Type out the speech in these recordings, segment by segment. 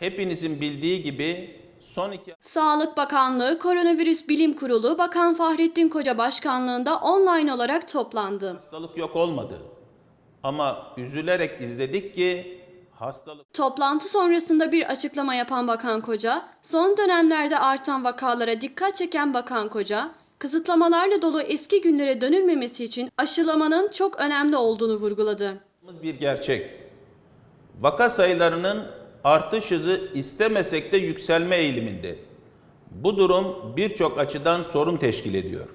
Hepinizin bildiği gibi son iki Sağlık Bakanlığı Koronavirüs Bilim Kurulu Bakan Fahrettin Koca başkanlığında online olarak toplandı. hastalık yok olmadı. Ama üzülerek izledik ki hastalık Toplantı sonrasında bir açıklama yapan Bakan Koca, son dönemlerde artan vakalara dikkat çeken Bakan Koca, kısıtlamalarla dolu eski günlere dönülmemesi için aşılamanın çok önemli olduğunu vurguladı. bir gerçek. Vaka sayılarının artış hızı istemesek de yükselme eğiliminde. Bu durum birçok açıdan sorun teşkil ediyor.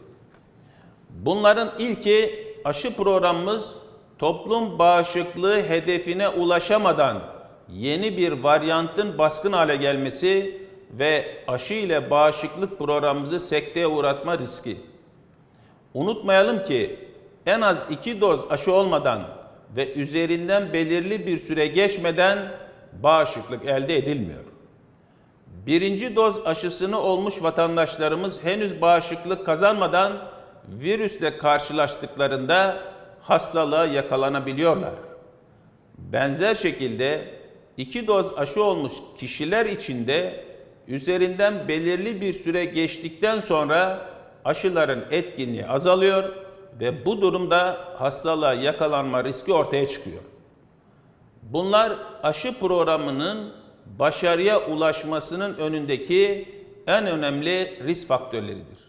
Bunların ilki aşı programımız toplum bağışıklığı hedefine ulaşamadan yeni bir varyantın baskın hale gelmesi ve aşı ile bağışıklık programımızı sekteye uğratma riski. Unutmayalım ki en az iki doz aşı olmadan ve üzerinden belirli bir süre geçmeden bağışıklık elde edilmiyor. Birinci doz aşısını olmuş vatandaşlarımız henüz bağışıklık kazanmadan virüsle karşılaştıklarında hastalığa yakalanabiliyorlar. Benzer şekilde iki doz aşı olmuş kişiler için de üzerinden belirli bir süre geçtikten sonra aşıların etkinliği azalıyor ve bu durumda hastalığa yakalanma riski ortaya çıkıyor. Bunlar aşı programının başarıya ulaşmasının önündeki en önemli risk faktörleridir.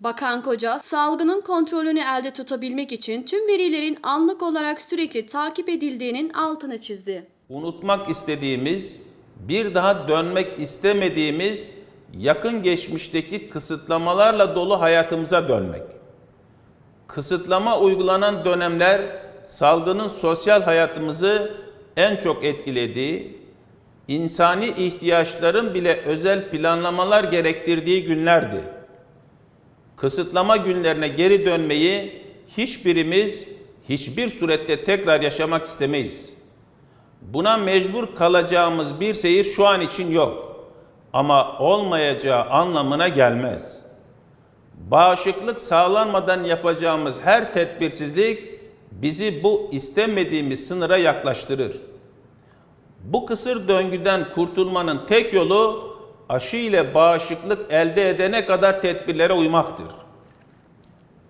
Bakan Koca, salgının kontrolünü elde tutabilmek için tüm verilerin anlık olarak sürekli takip edildiğinin altını çizdi. unutmak istediğimiz, bir daha dönmek istemediğimiz yakın geçmişteki kısıtlamalarla dolu hayatımıza dönmek. Kısıtlama uygulanan dönemler salgının sosyal hayatımızı en çok etkilediği, insani ihtiyaçların bile özel planlamalar gerektirdiği günlerdi. Kısıtlama günlerine geri dönmeyi hiçbirimiz hiçbir surette tekrar yaşamak istemeyiz. Buna mecbur kalacağımız bir seyir şu an için yok. Ama olmayacağı anlamına gelmez. Bağışıklık sağlanmadan yapacağımız her tedbirsizlik bizi bu istemediğimiz sınıra yaklaştırır. Bu kısır döngüden kurtulmanın tek yolu aşı ile bağışıklık elde edene kadar tedbirlere uymaktır.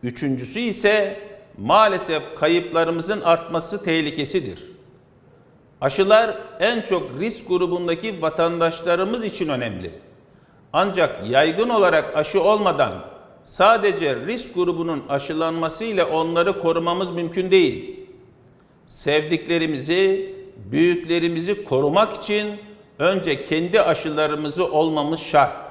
Üçüncüsü ise maalesef kayıplarımızın artması tehlikesidir. Aşılar en çok risk grubundaki vatandaşlarımız için önemli. Ancak yaygın olarak aşı olmadan sadece risk grubunun aşılanmasıyla onları korumamız mümkün değil. Sevdiklerimizi, büyüklerimizi korumak için önce kendi aşılarımızı olmamız şart.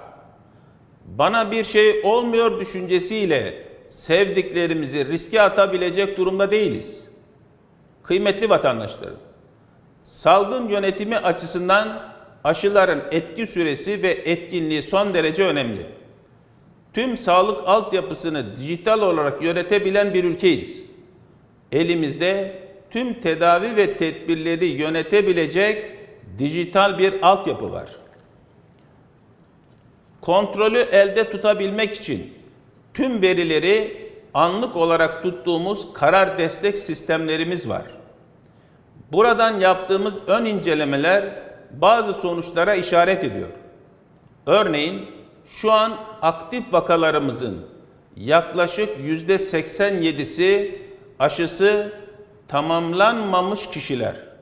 Bana bir şey olmuyor düşüncesiyle sevdiklerimizi riske atabilecek durumda değiliz. Kıymetli vatandaşlarım, salgın yönetimi açısından aşıların etki süresi ve etkinliği son derece önemli. Tüm sağlık altyapısını dijital olarak yönetebilen bir ülkeyiz. Elimizde tüm tedavi ve tedbirleri yönetebilecek dijital bir altyapı var. Kontrolü elde tutabilmek için tüm verileri anlık olarak tuttuğumuz karar destek sistemlerimiz var. Buradan yaptığımız ön incelemeler bazı sonuçlara işaret ediyor. Örneğin şu an aktif vakalarımızın yaklaşık yüzde 87'si aşısı tamamlanmamış kişiler.